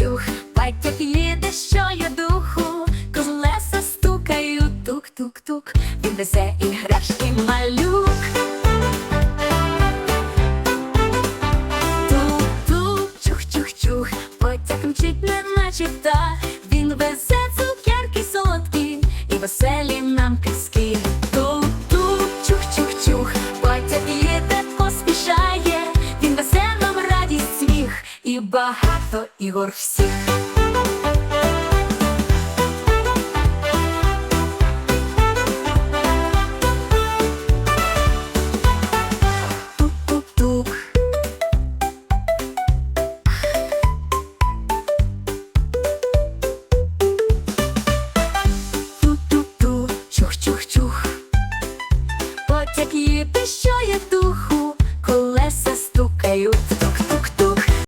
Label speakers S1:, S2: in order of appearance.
S1: капцюх, патяк їде, що я духу, колеса стукаю, тук-тук-тук, Він везе іграшки малюк. Тук-тук, чух-чух-чух, потяг мчить, не наче та, він везе цукерки солодкі. І веселі нам пісні. багато ігор всіх. Потяг їде, що є духу, колеса стукають.